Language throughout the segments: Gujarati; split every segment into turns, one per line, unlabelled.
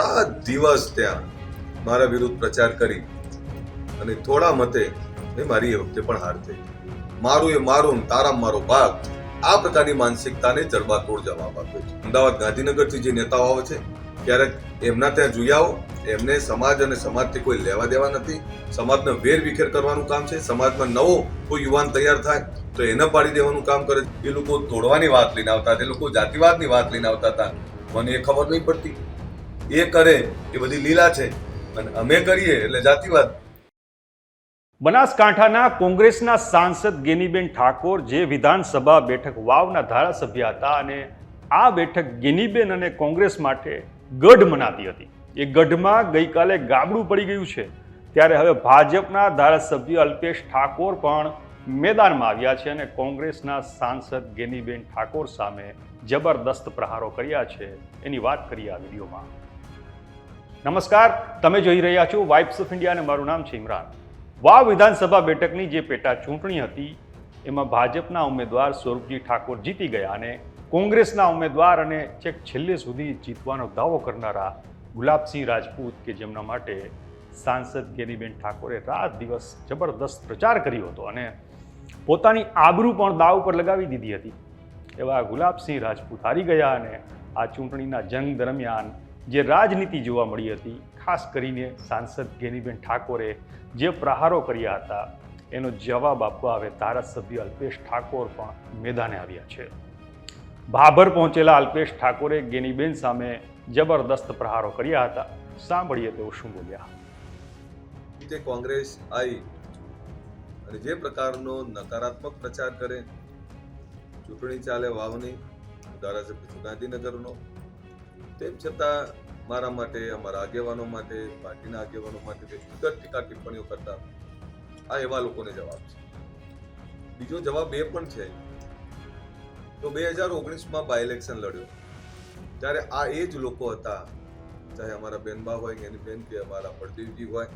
રાત દિવસ ત્યાં મારા વિરુદ્ધ પ્રચાર કરી અને થોડા મતે મારી એ વખતે પણ હાર થઈ. મારું એ મારું તારા મારો ભાગ આ પ્રકારની માનસિકતાને જડબાતોડ જવાબ આપ્યો છે. અમદાવાદ ગાંધીનગરથી જે નેતાઓ આવે છે, ક્યારેક એમના ત્યાં જોઈ આવો, એમને સમાજ અને સમાજથી કોઈ લેવા દેવા નથી. સમાજને વેર વિખેર કરવાનું કામ છે. સમાજમાં નવો કોઈ યુવાન તૈયાર થાય તો એને પાડી દેવાનું કામ કરે એ લોકો તોડવાની વાત લઈને આવતા એ લોકો જાતિવાદની વાત લઈને આવતા હતા. મને એ ખબર નહીં પડતી. એ કરે એ બધી લીલા છે. અને અમે કરીએ એટલે જાતિવાદ.
બનાસકાંઠાના કોંગ્રેસના સાંસદ ગેનીબેન ઠાકોર જે વિધાનસભા બેઠક વાવના ધારાસભ્ય હતા અને આ બેઠક ગેનીબેન અને કોંગ્રેસ માટે ગઢ મનાતી હતી. એ ગઢમાં ગઈકાલે ગાબડું પડી ગયું છે. ત્યારે હવે ભાજપના ધારાસભ્ય અલ્પેશ ઠાકોર પણ મેદાનમાં આવ્યા છે અને કોંગ્રેસના સાંસદ ગેનીબેન ઠાકોર સામે જબરદસ્ત પ્રહારો કર્યા છે. એની વાત કરીએ આ વિડીયોમાં. નમસ્કાર, તમે જોઈ રહ્યા છો વાઇબ્સ ઓફ ઇન્ડિયા અને મારું નામ છે ઇમરાન. વાવ વિધાનસભા બેઠકની જે પેટા ચૂંટણી હતી, એમાં ભાજપના ઉમેદવાર સ્વરૂપજી ઠાકોર જીતી ગયા અને કોંગ્રેસના ઉમેદવાર અને છેક છેલ્લે સુધી જીતવાનો દાવો કરનારા ગુલાબસિંહ રાજપૂત કે જેમના માટે સાંસદ ગેનીબેન ઠાકોરે રાત દિવસ જબરદસ્ત પ્રચાર કર્યો હતો અને પોતાની આબરૂ પણ દાવ પર લગાવી દીધી હતી. એવા ગુલાબસિંહ રાજપૂત હારી ગયા અને આ ચૂંટણીના જંગ દરમિયાન જે રાજનીતિ જોવા મળી હતી, ખાસ કરીને સાંસદ ગેનીબેન ઠાકોરે જે પ્રહારો કર્યા હતા, એનો જવાબ આપવા હવે ધારાસભ્ય અલ્પેશ ઠાકોર પણ મેદાને આવ્યા છે. ભાભર પહોંચેલા અલ્પેશ ઠાકોરે ગેનીબેન સામે જબરદસ્ત પ્રહારો કર્યા હતા. સાંભળીએ તેઓ શું બોલ્યા.
તે કોંગ્રેસ આવી અને જે પ્રકારનો નકારાત્મક પ્રચાર કરે, ચૂંટણી ચાલે વાવની, ધારાસભ્ય ગાંધીનગરનો તેમ છતાં મારા માટે, અમારા આગેવાનો માટે, પાર્ટીના આગેવાનો માટે વ્યક્તિગત ટીકા ટિપ્પણીઓ કરતા આ એવા લોકોને જવાબ છે. બીજો જવાબ એ પણ છે તો બે હજાર ઓગણીસમાં બાય ઇલેક્શન લડ્યો. ત્યારે આ એ જ લોકો હતા, ચાહે અમારા બેનબા હોય કે એની બેન કે અમારા પ્રતિનિધિ હોય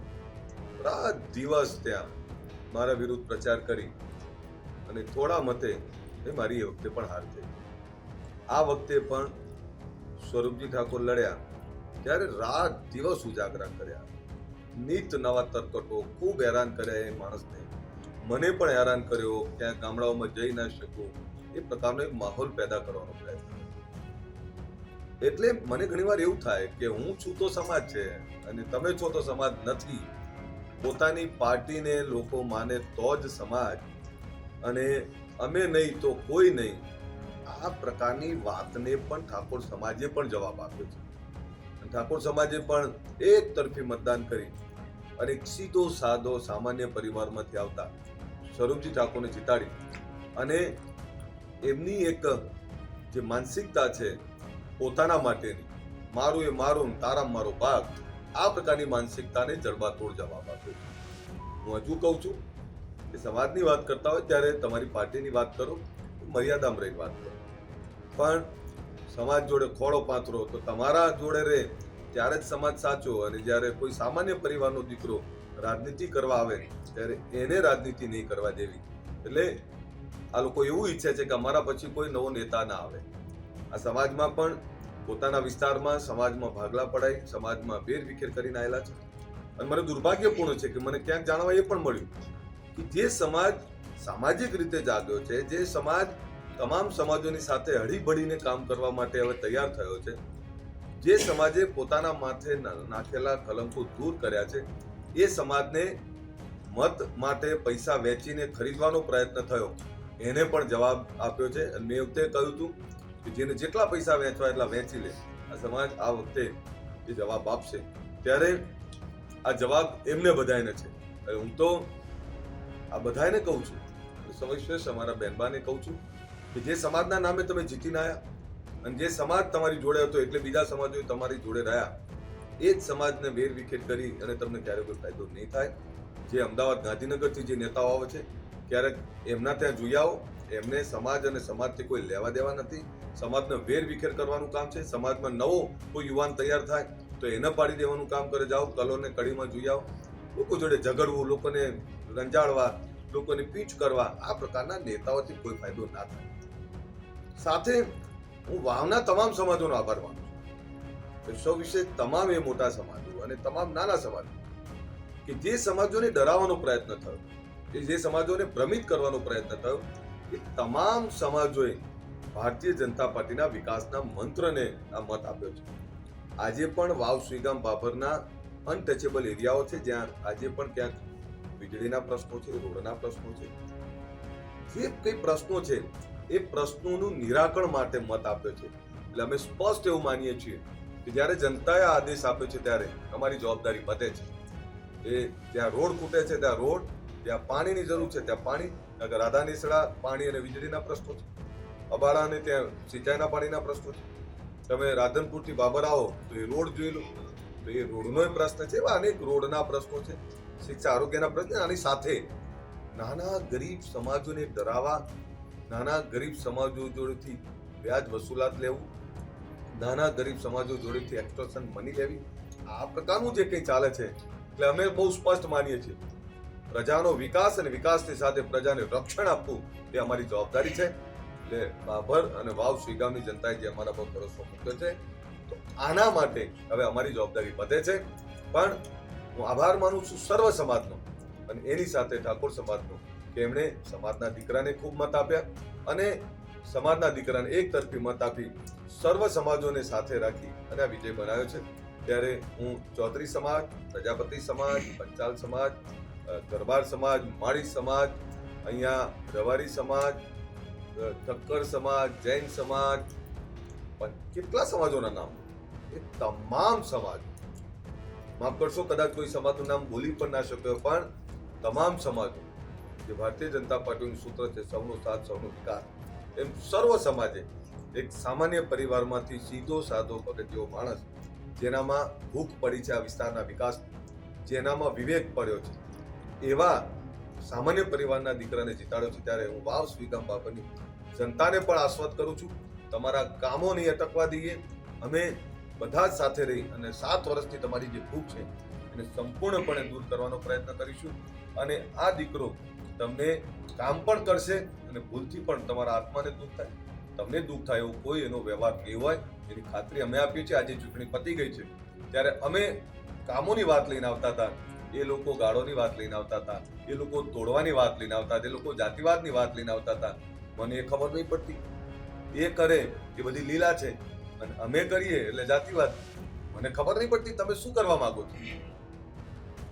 રાત દિવસ ત્યાં મારા વિરુદ્ધ પ્રચાર કરી અને થોડા મતે, એ મારી એ વખતે પણ હાર થઈ. આ વખતે પણ સ્વરૂપજી ઠાકોર લડ્યા. ત્યારે રાત દિવસ ઉજાગરા કર્યા. નિત નવા તરકટો ખૂબ હેરાન કર્યા એ માણસને. મને પણ હેરાન કર્યો ક્યાં ગામડાઓમાં જઈ ના શકું. એ પ્રકારનો એક માહોલ પેદા કરવાનો પ્રયત્ન એટલે મને ઘણીવાર એવું થાય કે હું છું તો સમાજ છે અને તમે છો તો સમાજ નથી. પોતાની પાર્ટીને લોકો માને તો જ સમાજ. અને અમે નહીં તો કોઈ નહીં. આ પ્રકારની વાતને પણ ઠાકોર સમાજે પણ જવાબ આપ્યો છે. ઠાકોર સમાજે પણ એક તરફી મતદાન કરી અને સીધો સાદો સામાન્ય પરિવારમાંથી આવતા સ્વરૂપજી ઠાકોરને જીતાડી અને એમની એક જે માનસિકતા છે પોતાના માટેની, મારું એ મારું તારા મારો ભાગ આ પ્રકારની માનસિકતાને જડબાતોડ જવાબ આપ્યો હું હજુ કહું છું કે સમાજની વાત કરતા હોય ત્યારે તમારી પાર્ટીની વાત કરો, મર્યાદામાં રહી વાત કરો. પણ સમાજ જોડે ખોળો પાથરો તો તમારા જોડે રહે ત્યારે જ સમાજ સાચો અને જ્યારે કોઈ સામાન્ય પરિવારનો દીકરો રાજનીતિ કરવા આવે, ત્યારે એને રાજનીતિ નહીં કરવા દેવી. એટલે આ લોકો એવું ઈચ્છે છે કે અમારા પછી કોઈ નવો નેતા ના આવે. આ સમાજમાં પણ પોતાના વિસ્તારમાં સમાજમાં ભાગલા પડાય સમાજમાં વેરવિખેર કરીને આવેલા છે. અને મને દુર્ભાગ્યપૂર્ણ છે કે મને ક્યાંક જાણવા એ પણ મળ્યું કે જે સમાજ સામાજિક રીતે જાગ્યો છે, જે સમાજ તમામ સમાજોની સાથે હળીભળીને કામ કરવા માટે હવે તૈયાર થયો છે. જે સમાજે પોતાના માથે નાખેલા કલંકો દૂર કર્યા છે, એ સમાજને મત માટે પૈસા વેચીને ખરીદવાનો પ્રયત્ન થયો. એને પણ જવાબ આપ્યો છે. અને મેં વખતે કહ્યું હતું કે જેને જેટલા પૈસા વેચવા એટલા વેચી લે. આ સમાજ આ વખતે એ જવાબ આપશે. ત્યારે આ જવાબ એમને બધાને છે. હું તો આ બધાને કહું છું. સવિશેષ અમારા બહેનબાને કહું છું. કે જે સમાજના નામે તમે જીતીને આવ્યા અને જે સમાજ તમારી જોડે હતો એટલે બીજા સમાજો તમારી જોડે રહ્યા, એ જ સમાજને વેર વિખેર કરી અને તમને ક્યારે કોઈ ફાયદો નહીં થાય. જે અમદાવાદ ગાંધીનગરથી જે નેતાઓ આવે છે, ક્યારેક એમના ત્યાં જોઈ આવો, એમને સમાજ અને સમાજથી કોઈ લેવા દેવા નથી. સમાજને વેર વિખેર કરવાનું કામ છે. સમાજમાં નવો કોઈ યુવાન તૈયાર થાય, તો એને પાડી દેવાનું કામ કરે. જાઓ કલોને કડીમાં જોઈ આવો. લોકો જોડે ઝઘડવું, લોકોને રંજાડવા, લોકોને પીચ કરવા, આ પ્રકારના નેતાઓથી કોઈ ફાયદો ના થાય. સાથે હું વાવના તમામ સમાજોનો આભાર માનું છું. વિશ્વ વિશે તમામ એ મોટા સમાજો અને તમામ નાના સમાજો કે જે સમાજોને ડરાવવાનો પ્રયત્ન થયો, કે જે સમાજોને ભ્રમિત કરવાનો પ્રયત્ન થયો, એ તમામ સમાજોએ ભારતીય જનતા પાર્ટીના વિકાસના મંત્રને આ મત આપ્યો છે. આજે પણ વાવ શ્રીગામ બાભરના અનટચેબલ એરિયાઓ છે, જ્યાં આજે પણ ક્યાંક વીજળીના પ્રશ્નો છે, રોડના પ્રશ્નો છે. જે કઈ પ્રશ્નો છે એ પ્રશ્નોનું નિરાકરણ માટે મત આપ્યો છે. એટલે અમે સ્પષ્ટ એવું માનીએ છીએ કે જ્યારે જનતાએ આદેશ આપ્યો છે ત્યારે અમારી જવાબદારી વધે છે. એ જ્યાં રોડ ખૂટે છે ત્યાં રોડ, ત્યાં પાણીની જરૂર છે ત્યાં પાણી અગર રાધા નીસડા પાણી અને વીજળીના પ્રશ્નો છે. અબાળા અને ત્યાં સિંચાઈના પાણીના પ્રશ્નો છે. તમે રાધનપુરથી બાબર આવો તો એ રોડ જોઈ લો. તો એ રોડનો પ્રશ્ન છે એવા અનેક રોડના પ્રશ્નો છે. શિક્ષા આરોગ્યના પ્રશ્ન આની સાથે નાના ગરીબ સમાજોને ડરાવા નાના ગરીબ સમાજો જોડેથી વ્યાજ વસૂલાત લેવું, નાના ગરીબ સમાજો જોડેથી એક્સટોર્શન મની લેવી, આ પ્રકારનું જે કંઈ ચાલે છે, એટલે અમે બહુ સ્પષ્ટ માનીએ છીએ. પ્રજાનો વિકાસ અને વિકાસની સાથે પ્રજાને રક્ષણ આપવું એ અમારી જવાબદારી છે. એટલે બાભર અને વાવ શ્રીગામની જનતાએ જે અમારા પર ભરોસો મૂક્યો છે, તો આના માટે હવે અમારી જવાબદારી વધે છે. પણ હું આભાર માનું છું સર્વ સમાજનો અને એની સાથે ઠાકોર સમાજનો કે એમણે સમાજના દીકરાને ખૂબ મત આપ્યા અને સમાજના દીકરાને એક તરફી મત આપી સર્વ સમાજોને સાથે રાખી અને આ વિજય બનાવ્યો છે. ત્યારે હું ચૌધરી સમાજ, પ્રજાપતિ સમાજ, પંચાલ સમાજ દરબાર સમાજ, માળી સમાજ, અહીંયા રવારી સમાજ ઠક્કર સમાજ, જૈન સમાજ કેટલા સમાજોના નામ? એ તમામ સમાજ. માફ કરશો, કદાચ કોઈ સમાજનું નામ બોલી પણ ના શક્યો પણ તમામ સમાજો જે ભારતીય જનતા પાર્ટીનું સૂત્ર છે સૌનો સાથ, સૌનો વિકાસ. એમ સર્વ સમાજે એક સામાન્ય પરિવારમાંથી સીધો સાધો પગથિયો માણસ જેનામાં ભૂખ પડી છે આ વિસ્તારના વિકાસ જેનામાં વિવેક પડ્યો છે. એવા સામાન્ય પરિવારના દીકરાને જીતાડ્યો છે ત્યારે હું વાવ સ્વીગમ બાપની જનતાને પણ આસ્વાદ કરું છું. તમારા કામો નહીં અટકવા દઈએ. અમે બધા જ સાથે રહી અને સાત વર્ષથી તમારી જે ભૂખ છે એને સંપૂર્ણપણે દૂર કરવાનો પ્રયત્ન કરીશું. અને આ દીકરો તમને કામ પણ કરશે અને ભૂલથી પણ તમારા આત્માને દુઃખ થાય. તમને દુઃખ થાય એવો કોઈ એનો વ્યવહાર નહીં હોય એની ખાતરી અમે આપીએ છીએ. આજે ચૂંટણી પતી ગઈ છે. ત્યારે અમે કામોની વાત લઈને આવતા હતા. એ લોકો ગાળોની વાત લઈને આવતા હતા. એ લોકો તોડવાની વાત લઈને આવતા હતા. એ લોકો જાતિવાદની વાત લઈને આવતા હતા. મને એ ખબર નહીં પડતી. એ કરે એ બધી લીલા છે. અને અમે કરીએ એટલે જાતિવાદ. મને ખબર નહીં પડતી તમે શું કરવા માંગો છો?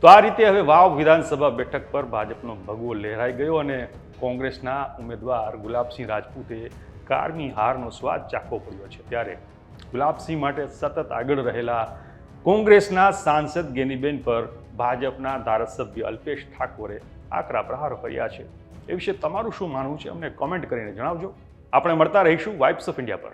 તો આ રીતે હવે વાવ વિધાનસભા બેઠક પર ભાજપનો ભગવો લહેરાઈ ગયો અને કોંગ્રેસના ઉમેદવાર ગુલાબસિંહ રાજપૂતે કારની હારનો સ્વાદ ચાખવો પડ્યો છે. ત્યારે ગુલાબસિંહ માટે સતત આગળ રહેલા કોંગ્રેસના સાંસદ ગેનીબેન પર ભાજપના ધારાસભ્ય અલ્પેશ ઠાકોરે આકરા પ્રહારો કર્યા છે. એ વિશે તમારું શું માનવું છે? અમને કોમેન્ટ કરીને જણાવજો. આપણે મળતા રહીશું વાઇબ્સ ઓફ ઇન્ડિયા પર.